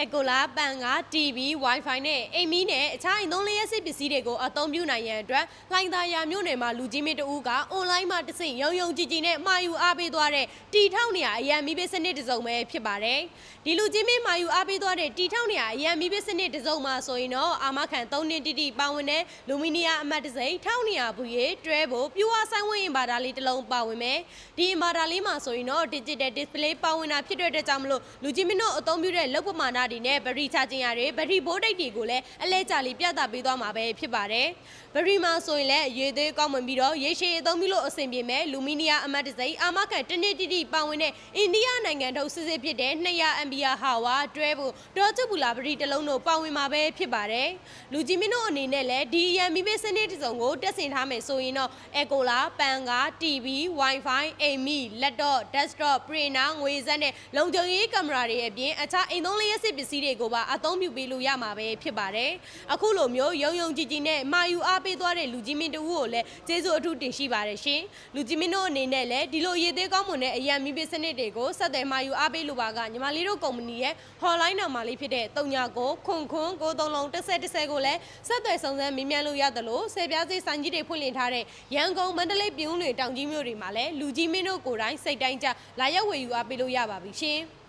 အက်ကိုလာပန်က TV Wi-Fi နဲ့အိမ်မီနဲ့အခြားအိမ်သုံးလျှက်စစ်ပစ္စည်းတွေကိုအသုံးပြုနိုင်ရန်အတွက်လှိုင်သာယာမြို့နယ်မှာလူကြီးမင်းတဦးကအွန်လိုင်းမှာတဆင့်ရုံရုံကြည်ကြည်နဲ့မှာယူအားပေးသွားတဲ့တီထောက်နေရအရန်မီးပေးစနစ်တစ်စုံပဲဖြစ်ပါတယ်။ဒီလူကြီးမင်းမှာယူအားပေးသွားတဲ့တီထောက်နေရအရန်မီးပေးစနစ်တစ်စုံမှာဆိုရင်တော့အာမခံ3နှစ်တိတိပါဝင်တဲ့လူမီနီယာအမတ်တစိမ့်ထောက်နေရဘူးရေတွဲဖို့ပြူအားဆိုင်ဝင်အင်ဘာတာလေးတစ်လုံးပါဝင်မယ်။ဒီအင်ဘာတာလေးမှာဆိုရင်တော့ digital display ပါဝင်တာဖြစ်တဲ့အတွက်ကြောင့်မလို့လူကြီးမင်းတို့အသုံးပြုတဲ့လောက်ပမာဏတွေနဲ့ဘက်ထရီချခြင်းရတယ်ဘက်ထရီဘိုးတိတ်တွေကိုလည်းအလဲကျလေးပြသပေးသွားမှာပဲဖြစ်ပါတယ်။ဘက်ထရီမှာဆိုရင်လည်းရေသေးကောင်းမှန်ပြီးတော့ရေရှည်အသုံးပြုလို့အဆင်ပြေမဲ့လူမီနီယာအမတ်တစိမ့်အာမခံတစ်နှစ်တိတိပါဝင်တဲ့အိန္ဒိယနိုင်ငံထုတ်စစ်စစ်ဖြစ်တဲ့200 ampere hour တွဲဖို့ဒေါ်ချူပူလာဘက်ထရီတစ်လုံးတို့ပါဝင်မှာပဲဖြစ်ပါတယ်။လူကြီးမင်းတို့အနေနဲ့လည်းဒီရန်မီဘေးစနစ်တစ်စုံကိုတက်ဆင်ထားမယ်ဆိုရင်တော့အကိုလာပန်ကား TV Wi-Fi အိမ်မီ laptop desktop printer ငွေစက်နဲ့လုံခြုံရေးကင်မရာတွေအပြင်အခြားအိမ်သုံးလျှက်စစ်ပစ္စည်းတွေကိုပါအသုံးပြုပေးလို့ရမှာပဲဖြစ်ပါတယ်။အခုလိုမျိုးရုံရုံကြည်ကြည်နဲ့မာယူအားပေးသွားတဲ့လူကြီးမင်းတဦးကိုလည်းကျေးဇူးအထူးတင်ရှိပါတယ်ရှင်။လူကြီးမင်းတို့အနေနဲ့လည်းဒီလိုရည်သေးကောင်းမွန်တဲ့အရန်မီဘေးစနစ်တွေကိုဆက်သွယ်မာယူအားပေးလိုပါကညီမလေးတို့ကုမ္ပဏီရဲ့ hotline နံပါတ်လေးဖြစ်တဲ့39ခွန်ခွန်93လုံး10 10ကိုလည်းဆက်သွယ်စုံစမ်းမေးမြန်းလို့ရတယ်လို့ဆယ်ပြားစိဆိုင်ကြီးတွေဖွင့်လှစ်ထားတဲ့ရန်ကုန်မန္တလေးပြုံးတွေတောင်ကြီးမြို့တွေမှာလည်းလူကြီးမင်းတို့ကိုယ်တိုင်စိတ်တိုင်းကြလာရောက်ဝယ်ယူအားပေးလို့ရပါပြီရှင်။